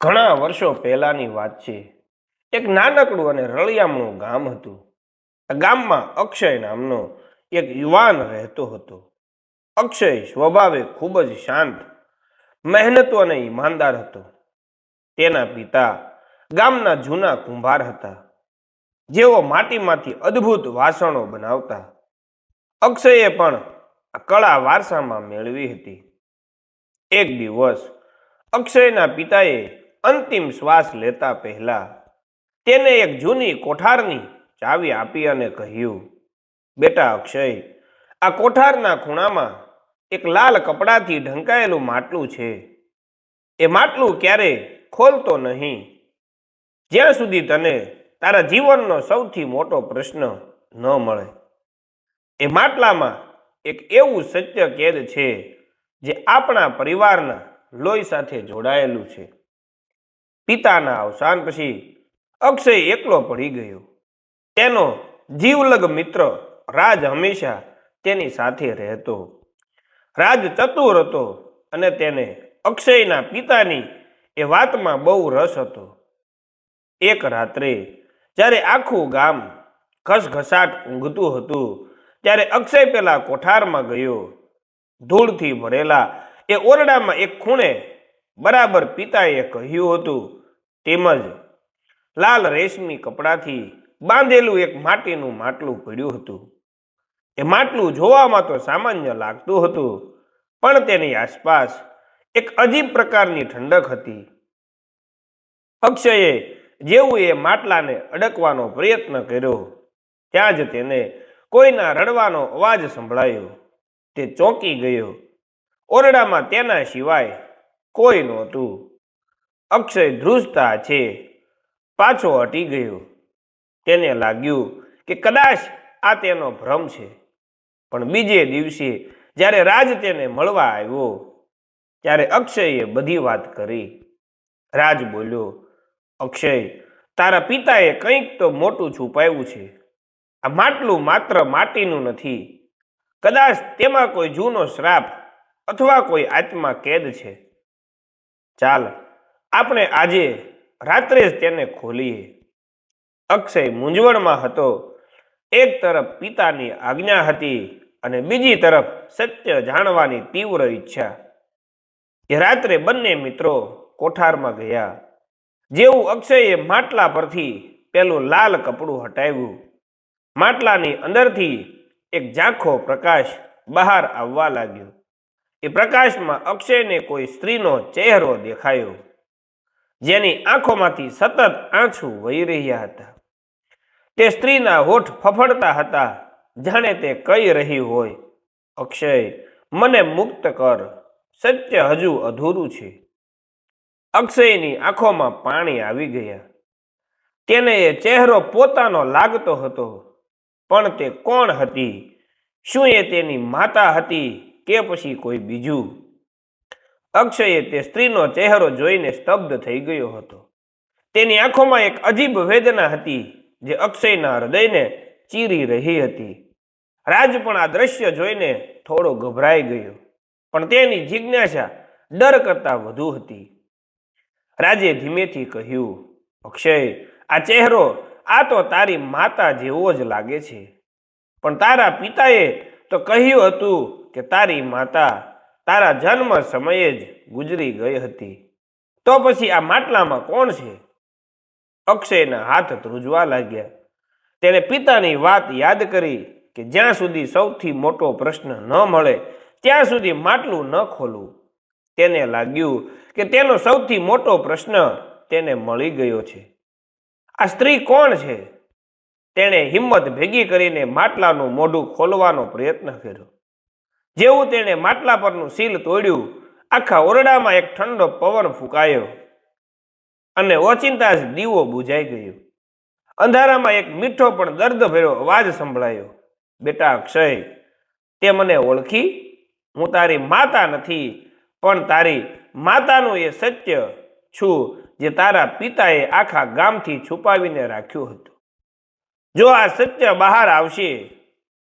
ઘણા વર્ષો પહેલાની વાત છે. એક નાનકડું અને રળિયામણું ગામ હતું. આ ગામમાં અક્ષય નામનો એક યુવાન રહેતો હતો. અક્ષય સ્વભાવે ખૂબ જ શાંત, મહેનતુ અને ઈમાનદાર હતો. તેના પિતા ગામના જૂના કુંભાર હતા, જેઓ માટીમાંથી અદ્ભુત વાસણો બનાવતા. અક્ષયે પણ કળા વારસામાં મેળવી હતી. એક દિવસ અક્ષયના પિતાએ અંતિમ શ્વાસ લેતા પહેલા તેને એક જૂની કોઠારની ચાવી આપી અને કહ્યું, બેટા અક્ષય, આ કોઠારના ખૂણામાં એક લાલ કપડાથી ઢંકાયેલું માટલું છે. એ માટલું ક્યારે ખોલતો નહીં. જ્યાં સુધી તને તારા જીવનનો સૌથી મોટો પ્રશ્ન ન મળે. એ માટલામાં એક એવું સત્ય કેદ છે જે આપણા પરિવારના લોહી સાથે જોડાયેલું છે. પિતાના અવસાન પછી અક્ષય એકલો પડી ગયો. તેનો જીવલગ મિત્ર રાજ હંમેશા તેની સાથે રહેતો. રાજ ચતુર હતો અને તેને અક્ષયના પિતાની એ વાતમાં બહુ રસ હતો. એક રાત્રે જ્યારે આખું ગામ ઘસઘસાટ ઊંઘતું હતું, ત્યારે અક્ષય પેલા કોઠારમાં ગયો. ધૂળથી ભરેલા એ ઓરડામાં એક ખૂણે બરાબર પિતાએ કહ્યું હતું, તેમજ લાલ રેશમી કપડાથી બાંધેલું એક માટીનું માટલું પડ્યું હતું. એ માટલું જોવામાં તો સામાન્ય લાગતું હતું, પણ તેની આસપાસ એક અજીબ પ્રકારની ઠંડક હતી. અક્ષયે જેવું એ માટલાને અડકવાનો પ્રયત્ન કર્યો, ત્યાં જ તેને કોઈના રડવાનો અવાજ સંભળાયો. તે ચોંકી ગયો. ઓરડામાં તેના સિવાય કોઈ નહોતું. અક્ષય ધ્રુજતા છે. પાછો હટી ગયો. તેને લાગ્યું કે કદાચ આ તેનો ભ્રમ છે. પણ બીજે દિવસે જ્યારે રાજ તેને મળવા આવ્યો, ત્યારે અક્ષયે બધી વાત કરી. રાજ બોલ્યો, અક્ષય, તારા પિતાએ કંઈક તો મોટું છુપાવ્યું છે. આ માટલું માત્ર માટીનું નથી. કદાચ તેમાં કોઈ જૂનો શ્રાપ અથવા કોઈ આત્મા કેદ છે. ચાલ, આપણે આજે રાત્રે જ તેને ખોલીએ. અક્ષય મૂંઝવણમાં હતો. એક તરફ પિતાની આજ્ઞા હતી અને બીજી તરફ સત્ય જાણવાની તીવ્ર ઈચ્છા. એ રાત્રે બંને મિત્રો કોઠારમાં ગયા, જેવું અક્ષયે માટલા પરથી પેલું લાલ કપડું હટાવ્યું. માટલાની અંદરથી એક ઝાંખો પ્રકાશ બહાર આવવા લાગ્યો. એ પ્રકાશમાં અક્ષયને કોઈ સ્ત્રીનો ચહેરો દેખાયો, જેની આંખોમાંથી સતત આંસુ વહી રહ્યા હતા. તે સ્ત્રીના હોઠ ફફડતા હતા, જાણે તે કહી રહી હોય. અક્ષય, મને મુક્ત કર, સત્ય હજુ અધૂરું છે. અક્ષયની આંખોમાં પાણી આવી ગયા. તેને એ ચહેરો પોતાનો લાગતો હતો, પણ તે કોણ હતી? શું એ તેની માતા હતી? કે પછી કોઈ બીજું? અક્ષયે તે સ્ત્રીનો ચહેરો જોઈને સ્તબ્ધ થઈ ગયો હતો. તેની આંખોમાં એક અજીબ વેદના હતી જે અક્ષયના હૃદયને ચીરી રહી હતી. રાજ પણ આ દ્રશ્ય જોઈને થોડો ગભરાઈ ગયો, પણ તેની જિજ્ઞાસા ડર કરતાં વધુ હતી. રાજે ધીમેથી કહ્યું, અક્ષય, આ ચહેરો આ તો તારી માતા જેવો જ લાગે છે. પણ તારા પિતાએ તો કહ્યું હતું કે તારી માતા તારા જન્મ સમયે જ ગુજરી ગઈ હતી. તો પછી આ માટલામાં કોણ છે? અક્ષયના હાથ ધ્રુજવા લાગ્યા. તેણે પિતાની વાત યાદ કરી કે જ્યાં સુધી સૌથી મોટો પ્રશ્ન ન મળે, ત્યાં સુધી માટલું ન ખોલવું. તેને લાગ્યું કે તેનો સૌથી મોટો પ્રશ્ન તેને મળી ગયો છે. આ સ્ત્રી કોણ છે? તેણે હિંમત ભેગી કરીને માટલાનું મોઢું ખોલવાનો પ્રયત્ન કર્યો. જેવું તેણે માટલા પરનું સીલ તોડ્યું, આખા ઓરડામાં એક ઠંડો પવન ફૂંકાયો અને ઓચિંતા જ દીવો બુજાઈ ગયો. અંધારામાં એક મીઠો પણ દર્દ ભર્યો અવાજ સંભળાયો. બેટા અક્ષય, તે મને ઓળખી? હું તારી માતા નથી, પણ તારી માતાનું એ સત્ય છું જે તારા પિતાએ આખા ગામથી છુપાવીને રાખ્યું હતું. જો આ સત્ય બહાર આવશે,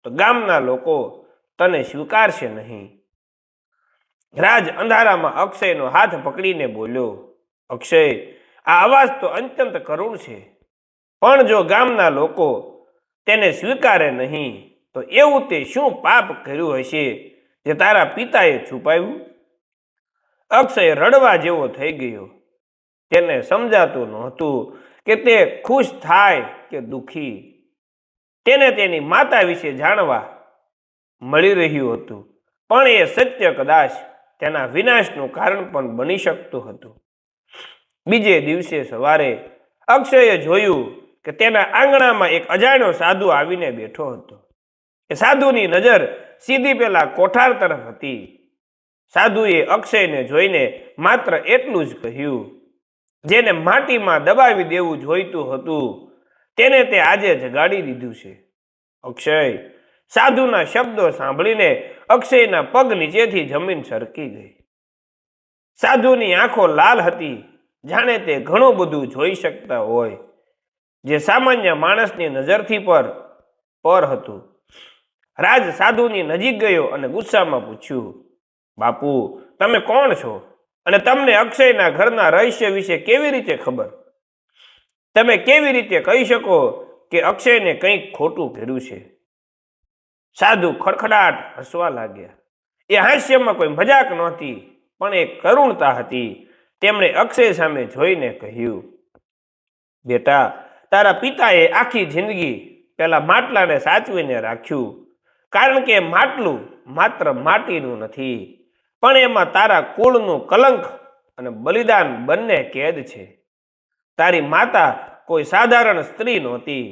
તો ગામના લોકો તને સ્વીકારશે નહીં. રાજ અંધારામાં અક્ષયનો હાથ પકડીને બોલ્યો, અક્ષય, આ અવાજ તો અત્યંત કરુણ છે. પણ જો ગામના લોકો તેને સ્વીકારે નહીં, તો એવું તે શું પાપ કર્યું હશે જે તારા પિતાએ છુપાવ્યું? અક્ષય રડવા જેવો થઈ ગયો. તેને સમજાતું નહોતું કે તે ખુશ થાય કે દુખી. તેને તેની માતા વિશે જાણવા મળી રહ્યું હતું. પણ એ સત્ય કદાચ તેના વિનાશનું કારણ પણ બની શકતું હતું. બીજે દિવસે સવારે અક્ષયે જોયું કે તેના આંગણામાં એક અજાણ્યો સાધુ આવીને બેઠો હતો. એ સાધુની નજર સીધી પેલા કોઠાર તરફ હતી. સાધુએ અક્ષયને જોઈને માત્ર એટલું જ કહ્યું, જેને માટીમાં દબાવી દેવું જોઈતું હતું, તેને તે આજે જગાડી દીધું છે. અક્ષય સાધુના શબ્દો સાંભળીને અક્ષયના પગ નીચેથી જમીન સરકી ગઈ. સાધુની આંખો લાલ હતી, જાણે તે ઘણું બધું જોઈ શકતા હોય, જે સામાન્ય માણસની નજરથી પર પર હતું. રાજ સાધુની નજીક ગયો અને ગુસ્સામાં પૂછ્યું, બાપુ, તમે કોણ છો? અને તમને અક્ષયના ઘરના રહસ્ય વિશે કેવી રીતે ખબર? તમે કેવી રીતે કહી શકો કે અક્ષયને કંઈક ખોટું કર્યું છે? સાધુ ખડખડાટ હસવા લાગ્યા. એ હાસ્યમાં કોઈ મજાક નહોતી, પણ એ કરુણતા હતી. તેમણે અક્ષય સામે જોઈને કહ્યું, બેટા, તારા પિતાએ આખી જિંદગી પેલા માટલાને સાચવીને રાખ્યું. કારણ કે માટલું માત્ર માટીનું નથી, પણ એમાં તારા કુળનું કલંક અને બલિદાન બંને કેદ છે. તારી માતા કોઈ સાધારણ સ્ત્રી નહોતી.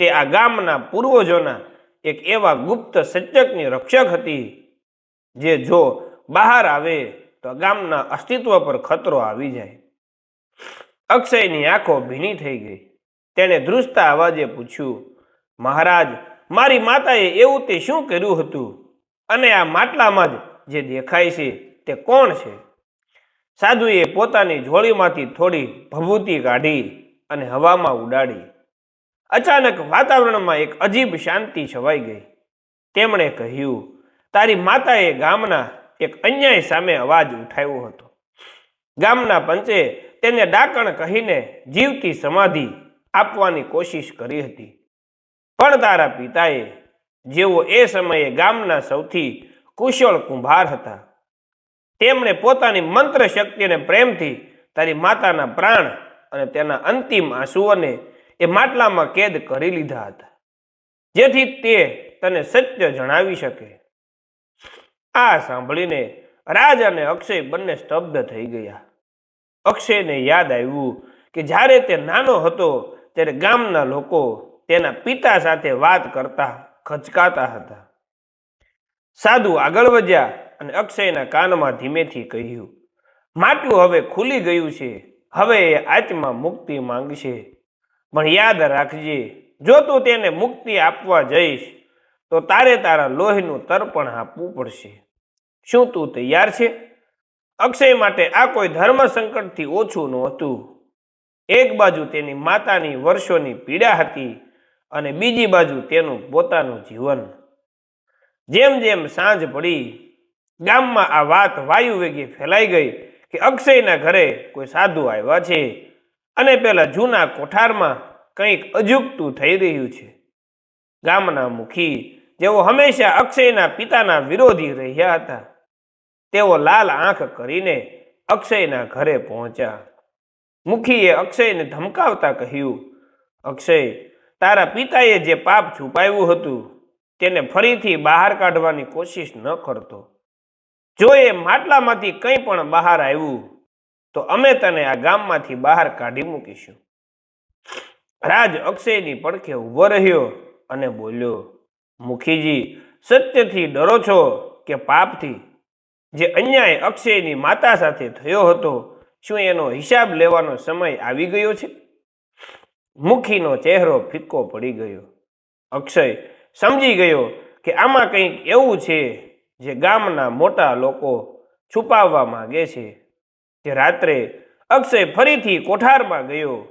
તે આ ગામના પૂર્વજોના એક એવા ગુપ્ત સચકની રક્ષક હતી જે જો બહાર આવે તો ગામના અસ્તિત્વ પર ખતરો આવી જાય. અક્ષયની આંખો ભીની થઈ ગઈ. તેણે ધ્રુજતા અવાજે પૂછ્યું, મહારાજ, મારી માતાએ એવું તે શું કર્યું હતું? અને આ માટલામાં જ જે દેખાય છે તે કોણ છે? સાધુએ પોતાની ઝોળીમાંથી થોડી ભભૂતિ કાઢી અને હવામાં ઉડાડી. અચાનક વાતાવરણમાં એક અજીબ શાંતિ છવાઈ ગઈ. તેમણે કહ્યું, તારી માતાએ ગામના એક અન્યાય સામે અવાજ ઉઠાવ્યો હતો. ગામના પંચે તેને ડાકણ કહીને જીવતી સમાધિ આપવાની કોશિશ કરી હતી. પણ તારા પિતાએ જેઓ એ સમયે ગામના સૌથી કુશળ કુંભાર હતા, તેમણે પોતાની મંત્ર શક્તિને પ્રેમથી તારી માતાના પ્રાણ અને તેના અંતિમ આંસુઓને એ માટલામાં કેદ કરી લીધા હતા. જેથી તે તને સત્ય જણાવી શકે. આ સાંભળીને રાજ અને અક્ષય બંને સ્તબ્ધ થઈ ગયા. અક્ષયને યાદ આવ્યું કે જ્યારે તે નાનો હતો ત્યારે ગામના લોકો તેના પિતા સાથે વાત કરતા ખચકાતા હતા. સાધુ આગળ વધ્યા અને અક્ષયના કાનમાં ધીમેથી કહ્યું, માટલું હવે ખુલી ગયું છે. હવે એ આત્મા મુક્તિ માંગશે. પણ યાદ રાખજે, જો તું તેને મુક્તિ આપવા જઈશ, તો તારે તારા લોહીનું તર્પણ આપવું પડશે. શું તું તૈયાર છે? અક્ષય માટે આ કોઈ ધર્મ સંકટથી ઓછું નહોતું. એક બાજુ તેની માતાની વર્ષોની પીડા હતી અને બીજી બાજુ તેનું પોતાનું જીવન. જેમ જેમ સાંજ પડી, ગામમાં આ વાત વાયુ વેગે ફેલાઈ ગઈ કે અક્ષયના ઘરે કોઈ સાધુ આવ્યા છે અને પેલા જૂના કોઠારમાં કંઈક અજુગતું થઈ રહ્યું છે. ગામના મુખી જેઓ હંમેશા અક્ષયના પિતાના વિરોધી રહ્યા હતા. તેઓ લાલ આંખ કરીને અક્ષયના ઘરે પહોંચ્યા. મુખીએ અક્ષયને ધમકાવતા કહ્યું, અક્ષય, તારા પિતાએ જે પાપ છુપાવ્યું હતું, તેને ફરીથી બહાર કાઢવાની કોશિશ ન કરતો. જો એ માટલામાંથી કંઈ પણ બહાર આવ્યું, તો અમે તને આ ગામમાંથી બહાર કાઢી મૂકીશું. રાજ અક્ષયની પડખે ઊભો રહ્યો અને બોલ્યો, મુખીજી, સત્યથી ડરો છો કે પાપથી? જે અન્યાય અક્ષયની માતા સાથે થયો હતો, શું એનો હિસાબ લેવાનો સમય આવી ગયો છે? મુખીનો ચહેરો ફિક્કો પડી ગયો. અક્ષય સમજી ગયો કે આમાં કંઈક એવું છે જે ગામના મોટા લોકો છુપાવવા માગે છે. તે રાત્રે અક્ષય ફરીથી કોઠારમાં ગયો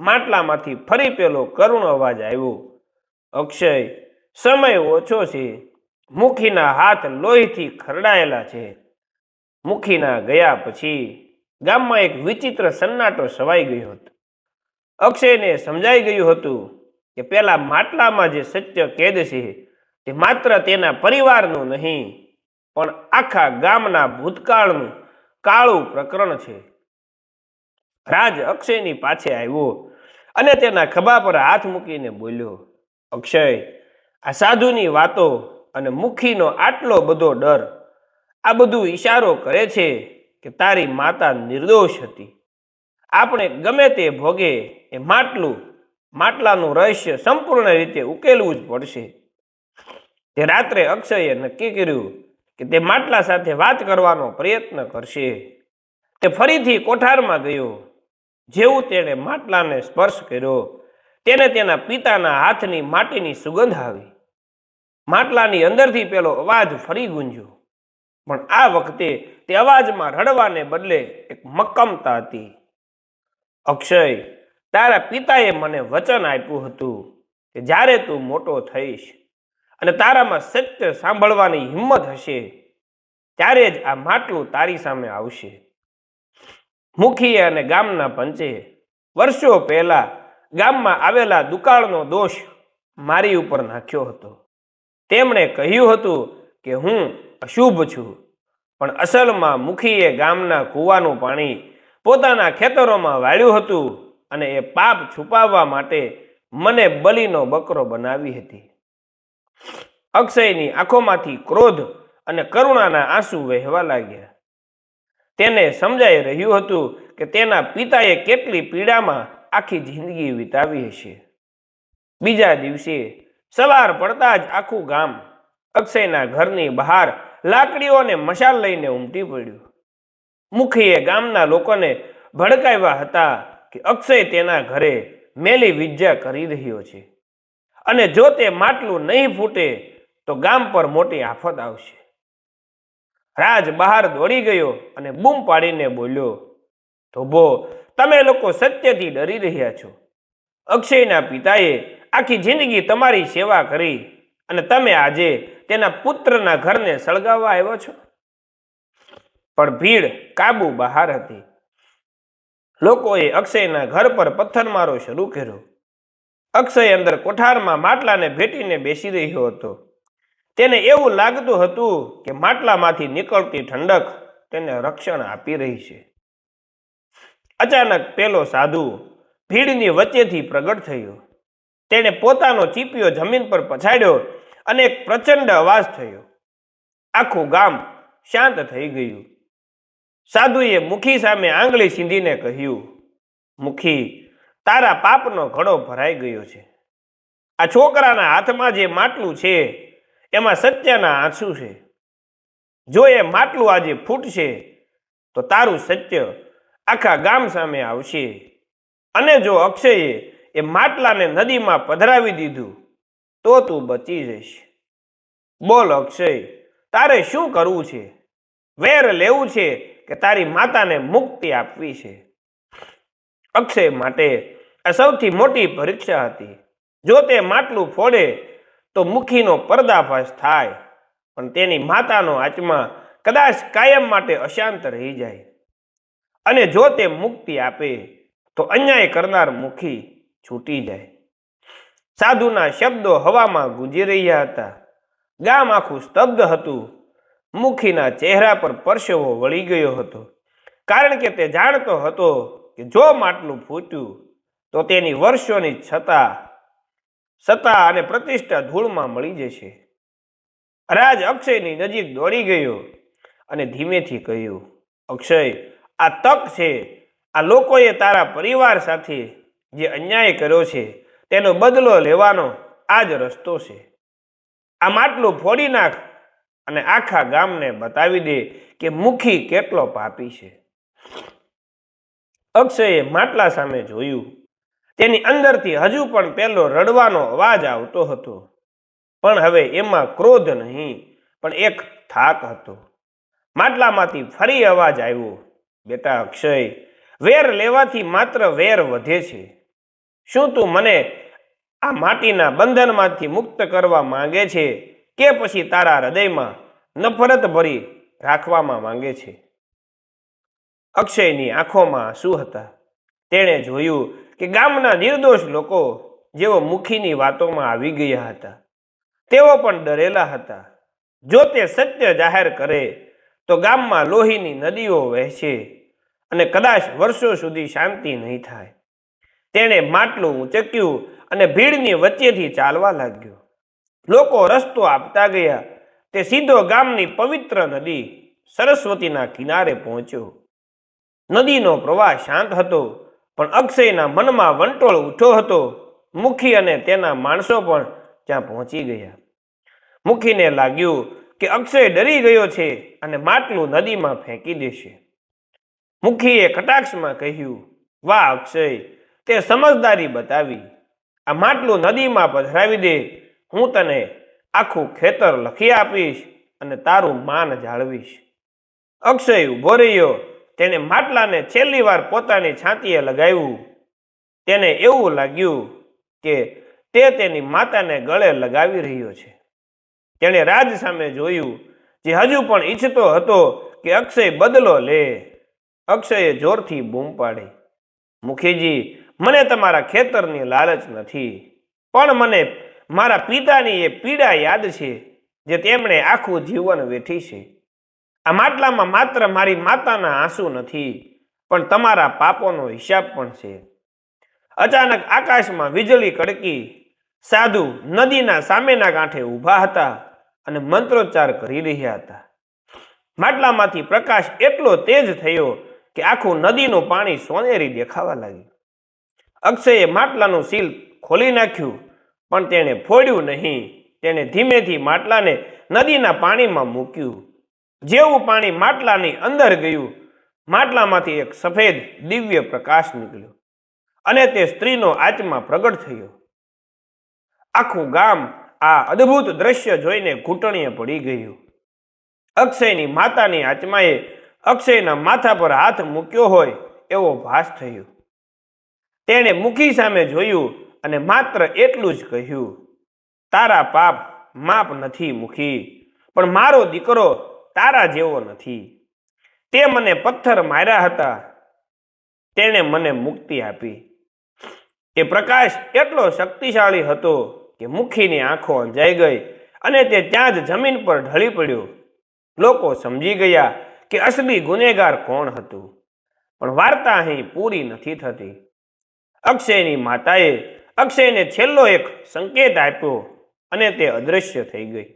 માટલામાંથી ફરી પેલો કરુણ અવાજ આવ્યો. અક્ષય, સમય ઓછો છે. મુખીના હાથ લોહીથી ખરડાયેલા છે. મુખીના ગયા પછી ગામમાં એક વિચિત્ર સન્નાટો સવાઈ ગયો હતો. અક્ષયને સમજાઈ ગયું હતું કે પેલા માટલામાં જે સત્ય કેદ છે તે માત્ર તેના પરિવારનું નહીં, પણ આખા ગામના ભૂતકાળનું કાળું પ્રકરણ છે. રાજ અક્ષયની પાછે આવ્યો અને તેના ખભા પર હાથ મૂકીને બોલ્યો, અક્ષય, આ સાધુની વાતો અને મુખીનો આટલો બધો ડર, આ બધું ઈશારો કરે છે કે તારી માતા નિર્દોષ હતી. આપણે ગમે તે ભોગે એ માટલું, માટલાનું રહસ્ય સંપૂર્ણ રીતે ઉકેલવું જ પડશે. તે રાત્રે અક્ષયે નક્કી કર્યું કે તે માટલા સાથે વાત કરવાનો પ્રયત્ન કરશે. તે ફરીથી કોઠારમાં ગયો જેવું તેણે માટલાને સ્પર્શ કર્યો, તેને તેના પિતાના હાથની માટીની સુગંધ આવી. માટલાની અંદરથી પેલો અવાજ ફરી ગુંજ્યો, પણ આ વખતે તે અવાજમાં રડવાને બદલે એક મક્કમતા હતી. અક્ષય, તારા પિતાએ મને વચન આપ્યું હતું કે જ્યારે તું મોટો થઈશ અને તારામાં સત્ય સાંભળવાની હિંમત હશે, ત્યારે જ આ માટલું તારી સામે આવશે. મુખીએ અને ગામના પંચે વર્ષો પહેલા ગામમાં આવેલા દુકાળનો દોષ મારી ઉપર નાખ્યો હતો. તેમણે કહ્યું હતું કે હું અશુભ છું, પણ અસલમાં મુખીએ ગામના કૂવાનું પાણી પોતાના ખેતરોમાં વાળ્યું હતું અને એ પાપ છુપાવવા માટે મને બલીનો બકરો બનાવી હતી. અક્ષયની આંખોમાંથી ક્રોધ અને કરુણાના આંસુ વહેવા લાગ્યા. તેને સમજાઈ રહ્યું હતું કે તેના પિતાએ કેટલી પીડામાં આખી જિંદગી વિતાવી હશે. બીજા દિવસે સવાર પડતા જ આખું ગામ અક્ષયના ઘરની બહાર લાકડીઓ અને મશાલ લઈને ઉમટી પડ્યું. મુખીએ ગામના લોકોને ભડકાવ્યા હતા કે અક્ષય તેના ઘરે મેલી વિજ્જા કરી રહ્યો છે અને જો તે માટલું નહીં ફૂટે તો ગામ પર મોટી આફત આવશે. રાજ બહાર દોડી ગયો અને બૂમ પાડીને બોલ્યો, ધોબો, તમે લોકો સત્યથી ડરી રહ્યા છો. અક્ષયના પિતાએ આખી જિંદગી તમારી સેવા કરી અને તમે આજે તેના પુત્રના ઘરને સળગાવવા આવ્યો છો. પણ ભીડ કાબુ બહાર હતી. લોકોએ અક્ષયના ઘર પર પથ્થરમારો શરૂ કર્યો. અક્ષય અંદર કોઠારમાં માટલાને ભેટીને બેસી રહ્યો હતો. તેને એવું લાગતું હતું કે માટલામાંથી નીકળતી ઠંડક તેને રક્ષણ આપી રહી છે. અચાનક પેલો સાધુ ભીડની વચ્ચેથી પ્રગટ થયો. તેણે પોતાનો ચીપિયો જમીન પર પછાડ્યો અને એક પ્રચંડ અવાજ થયો. આખું ગામ શાંત થઈ ગયું. સાધુએ મુખી સામે આંગળી સીંધીને કહ્યું, મુખી, તારા પાપનો ઘડો ભરાઈ ગયો છે. આ છોકરાના હાથમાં જે માટલું છે એમાં સત્યના આંસુ છે. જો એ માટલું આજે ફૂટશે, તો તારું સત્ય આખા ગામ સામે આવશે. અને જો અક્ષયે એ માટલાને નદીમાં પધરાવી દીધું, તો તું બચી જઈશ. બોલ અક્ષય, તારે શું કરવું છે? વેર લેવું છે કે તારી માતાને મુક્તિ આપવી છે? અક્ષય માટે આ સૌથી મોટી પરીક્ષા હતી. જો તે માટલું ફોડે તો મુખીનો પર્દાફાશ થાય. પણ તેની માતાનો આત્મા કદાચ કાયમ માટે અશાંત રહી જાય. અને જો તે મુક્તિ આપે, તો અન્યાય કરનાર મુખી છૂટી જાય. સાધુના શબ્દો હવામાં ગુંજી રહ્યા હતા. ગામ આખું સ્તબ્ધ હતું. મુખીના ચહેરા પર પરસેવો વળી ગયો હતો. કારણ કે તે જાણતો હતો કે જો માટલું ફૂટ્યું, તો તેની વર્ષોની છતાં સત્તા અને પ્રતિષ્ઠા ધૂળમાં મળી જશે. રાજ અક્ષયની નજીક દોડી ગયો અને ધીમેથી કહ્યું, અક્ષય, આ તક છે. આ લોકોએ તારા પરિવાર સાથે જે અન્યાય કર્યો છે, તેનો બદલો લેવાનો આ જ રસ્તો છે. આ માટલું ફોડી નાખ અને આખા ગામને બતાવી દે કે મુખી કેટલો પાપી છે. અક્ષયે માટલા સામે જોયું તેની અંદરથી હજુ પણ પેલો રડવાનો અવાજ આવતો હતો. પણ હવે એમાં ક્રોધ નહીં, પણ એક થાક હતો. માટલામાંથી ફરી અવાજ આવ્યો, બેટા અક્ષય, વેર લેવાથી માત્ર વેર વધે છે. શું તું મને આ માટીના બંધનમાંથી મુક્ત કરવા માંગે છે કે પછી તારા હૃદયમાં નફરત ભરી રાખવામાં માંગે છે? અક્ષયની આંખોમાં શું હતા. તેણે જોયું કે ગામના નિર્દોષ લોકો જેઓ મુખીની વાતોમાં આવી ગયા હતા, તેઓ પણ ડરેલા હતા. જો તે સત્ય જાહેર કરે, તો ગામમાં લોહીની નદીઓ વહેશે અને કદાચ વર્ષો સુધી શાંતિ નહીં થાય. તેણે માટલું ઊંચક્યું અને ભીડની વચ્ચેથી ચાલવા લાગ્યો. લોકો રસ્તો આપતા ગયા. તે સીધો ગામની પવિત્ર નદી સરસ્વતીના કિનારે પહોંચ્યો. નદીનો પ્રવાહ શાંત હતો. પણ અક્ષયના મનમાં વંટોળ ઉઠ્યો હતો. મુખી અને તેના માણસો પણ ત્યાં પહોંચી ગયા. મુખીને લાગ્યું કે અક્ષય ડરી ગયો છે અને માટલું નદીમાં ફેંકી દેશે. મુખીએ કટાક્ષમાં કહ્યું, વાહ અક્ષય, તે સમજદારી બતાવી. આ માટલું નદીમાં પધરાવી દે. હું તને આખું ખેતર લખી આપીશ અને તારું માન જાળવીશ. અક્ષય ઊભો રહ્યો તેણે માટલાને છેલ્લી વાર પોતાની છાતીએ લગાવ્યું. તેને એવું લાગ્યું કે તે તેની માતાને ગળે લગાવી રહ્યો છે. તેણે રાજ સામે જોયું, જે હજુ પણ ઈચ્છતો હતો કે અક્ષય બદલો લે. અક્ષયે જોરથી બૂમ પાડી. મુખીજી, મને તમારા ખેતરની લાલચ નથી, પણ મને મારા પિતાની એ પીડા યાદ છે, જે તેમણે આખું જીવન વેઠી છે. આ માટલામાં માત્ર મારી માતાના આંસુ નથી, પણ તમારા પાપોનો હિસાબ પણ છે. અચાનક આકાશમાં વીજળી કડકી, સાધુ નદીના સામેના કાંઠે ઊભા હતા અને મંત્રોચ્ચાર કરી રહ્યા હતા. માટલામાંથી પ્રકાશ એટલો તેજ થયો કે આખું નદીનું પાણી સોનેરી દેખાવા લાગ્યું. અક્ષયે માટલાનું સીલ ખોલી નાખ્યું, પણ તેણે ફોડ્યું નહીં. તેણે ધીમેથી માટલાને નદીના પાણીમાં મૂક્યું. જેવું પાણી માટલાની અંદર ગયું, માટલામાંથી એક સફેદ દિવ્ય પ્રકાશ નીકળ્યો અને તે સ્ત્રીનો આત્મા પ્રગટ થયો. આખું ગામ આ અદ્ભુત દ્રશ્ય જોઈને ઘૂંટણીએ પડી ગયું. અક્ષયની માતાની આત્માએ અક્ષયના માથા પર હાથ મૂક્યો હોય એવો ભાસ થયો. તેણે મુખી સામે જોયું અને માત્ર એટલું જ કહ્યું, તારા પાપ માપ નથી મુખી, પણ મારો દીકરો તારા જેવો નથી. તે મને પથ્થર માર્યા હતા. તેણે મને મુક્તિ આપી. એ પ્રકાશ એટલો શક્તિશાળી હતો કે મુખીની આંખો અંજાઈ ગઈ અને તે ત્યાં જ જમીન પર ઢળી પડ્યો. લોકો સમજી ગયા કે અસલી ગુનેગાર કોણ હતું. પણ વાર્તા અહીં પૂરી નથી થતી. અક્ષયની માતાએ અક્ષયને છેલ્લો એક સંકેત આપ્યો અને તે અદૃશ્ય થઈ ગઈ.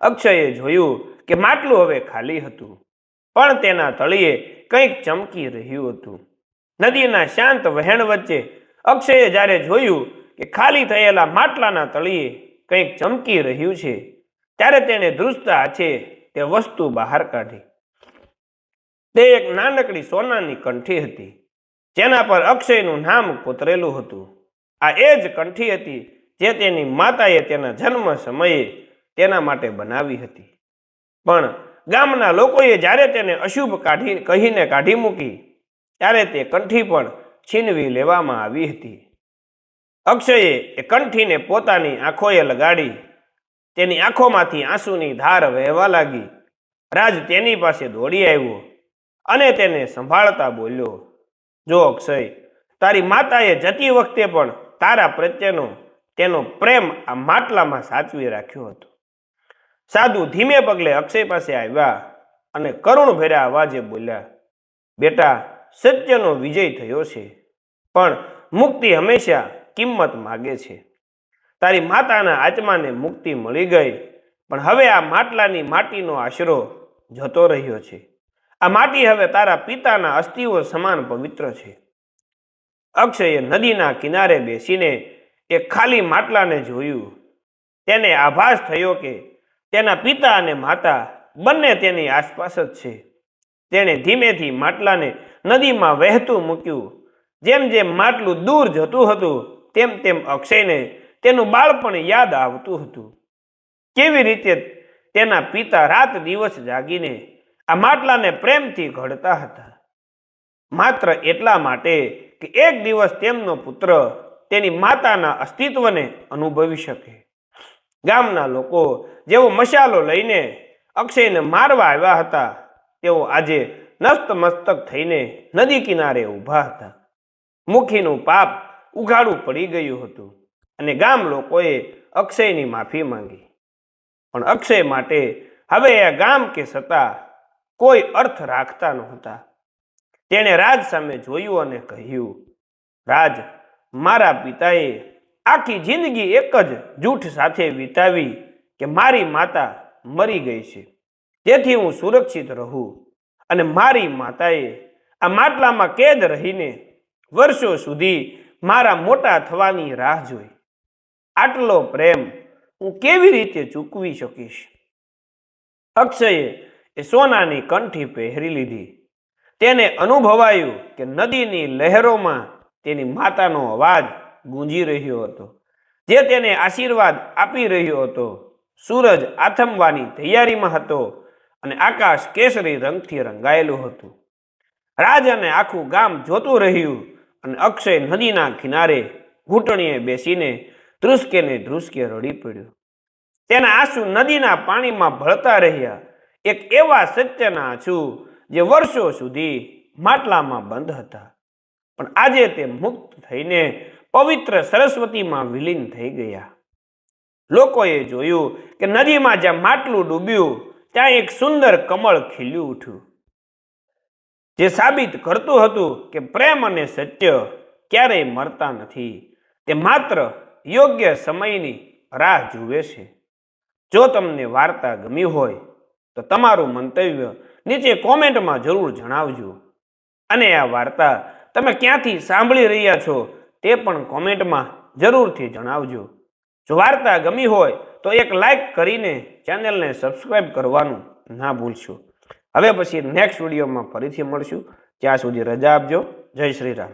અક્ષયે જોયું કે માટલું હવે ખાલી હતું. પણ તેના તળિયે કંઈક ચમકી રહ્યું હતું. નદીના શાંત વહેણ વચ્ચે અક્ષયે જ્યારે જોયું કે ખાલી થયેલા માટલાના તળિયે કંઈક ચમકી રહ્યું છે, ત્યારે તેણે ધ્રુજતા છે તે વસ્તુ બહાર કાઢી. તે એક નાનકડી સોનાની કંઠી હતી, જેના પર અક્ષયનું નામ કોતરેલું હતું. આ એ જ કંઠી હતી જે તેની માતાએ તેના જન્મ સમયે તેના માટે બનાવી હતી. પણ ગામના લોકોએ જ્યારે તેને અશુભ કાઢી કહીને કાઢી મૂકી, ત્યારે તે કંઠી પણ છીનવી લેવામાં આવી હતી. અક્ષયે એ કંઠીને પોતાની આંખોએ લગાડી, તેની આંખોમાંથી આંસુની ધાર વહેવા લાગી. રાજ તેની પાસે દોડી આવ્યો અને તેને સંભાળતા બોલ્યો, જો અક્ષય, તારી માતાએ જતી વખતે પણ તારા પ્રત્યેનો તેનો પ્રેમ આ માટલામાં સાચવી રાખ્યો હતો. સાધુ ધીમે પગલે અક્ષય પાસે આવ્યા અને કરુણ ભર્યા અવાજે બોલ્યા, બેટા, સત્યનો વિજય થયો છે, પણ મુક્તિ હંમેશા કિંમત માગે છે. તારી માતાના આત્માને મુક્તિ મળી ગઈ, પણ હવે આ માટલાની માટીનો આશરો જતો રહ્યો છે. આ માટી હવે તારા પિતાના અસ્થિઓ સમાન પવિત્ર છે. અક્ષયે નદીના કિનારે બેસીને એક ખાલી માટલાને જોયું. તેને આભાસ થયો કે તેના પિતા અને માતા બંને તેની આસપાસ જ છે. તેણે ધીમેથી માટલાને નદીમાં વહેતું મૂક્યું. જેમ જેમ માટલું દૂર જતું હતું, તેમ તેમ અક્ષયને તેનું બાળપણ યાદ આવતું હતું. કેવી રીતે તેના પિતા રાત દિવસ જાગીને આ માટલાને પ્રેમથી ઘડતા હતા? માત્ર એટલા માટે કે એક દિવસ તેમનો પુત્ર તેની માતાના અસ્તિત્વને અનુભવી શકે. ગામના લોકો જેઓ મશાલો લઈને અક્ષયને મારવા આવ્યા હતા, તેઓ આજે નસ્તમસ્તક થઈને નદી કિનારે ઊભા હતા. મુખીનું પાપ ઉઘાડું પડી ગયું હતું અને ગામ લોકોએ અક્ષયની માફી માંગી. પણ અક્ષય માટે હવે આ ગામ કે સત્તા કોઈ અર્થ રાખતા નહોતા. તેણે રાજ સામે જોયું અને કહ્યું, રાજ, મારા પિતાએ આખી જિંદગી એક જ જૂઠ સાથે વિતાવી કે મારી માતા મરી ગઈ છે. તેથી હું સુરક્ષિત રહું અને મારી માતાએ આ માટલામાં કેદ રહીને વર્ષો સુધી મારા મોટા થવાની રાહ જોઈ. આટલો પ્રેમ હું કેવી રીતે ચૂકવી શકીશ? અક્ષયે એ સોનાની કંઠી પહેરી લીધી. તેને અનુભવાયું કે નદીની લહેરોમાં તેની માતાનો અવાજ ગુંજી રહ્યો હતો. જે તેને આશીર્વાદ આપી રહ્યો હતો. સૂરજ આથમવાની તૈયારીમાં હતો અને આકાશ કેસરી રંગથી રંગાયેલું હતું. રાજ અને આખું ગામ જોતું રહ્યું અને અક્ષય નદીના કિનારે ઘૂંટણીએ બેસીને ધ્રુસકે ને ધ્રુસકે રડી પડ્યો. તેના આંસુ નદીના પાણીમાં ભળતા રહ્યા. એક એવા સત્યના આંસુ જે વર્ષો સુધી માટલામાં બંધ હતા. પણ આજે તે મુક્ત થઈને પવિત્ર સરસ્વતીમાં વિલીન થઈ ગયા. લોકોએ જોયું કે નદીમાં જ્યાં માટલું ડૂબ્યું, ત્યાં એક સુંદર કમળ ખીલ્યું ઉઠ્યું. જે સાબિત કરતું હતું કે પ્રેમ અને સત્ય ક્યારેય મરતા નથી, તે માત્ર યોગ્ય સમયની રાહ જુએ છે. જો તમને વાર્તા ગમી હોય, તો તમારું મંતવ્ય નીચે કોમેન્ટમાં જરૂર જણાવજો. અને આ વાર્તા તમે ક્યાંથી સાંભળી રહ્યા છો તે પણ કોમેન્ટમાં જરૂરથી જણાવજો. જો વાર્તા ગમી હોય તો એક લાઈક કરીને ચેનલને સબસ્ક્રાઈબ કરવાનું ના ભૂલશો. હવે પછી નેક્સ્ટ વિડીયોમાં ફરીથી મળશું. ત્યાં સુધી રજા આપજો. જય શ્રી રામ.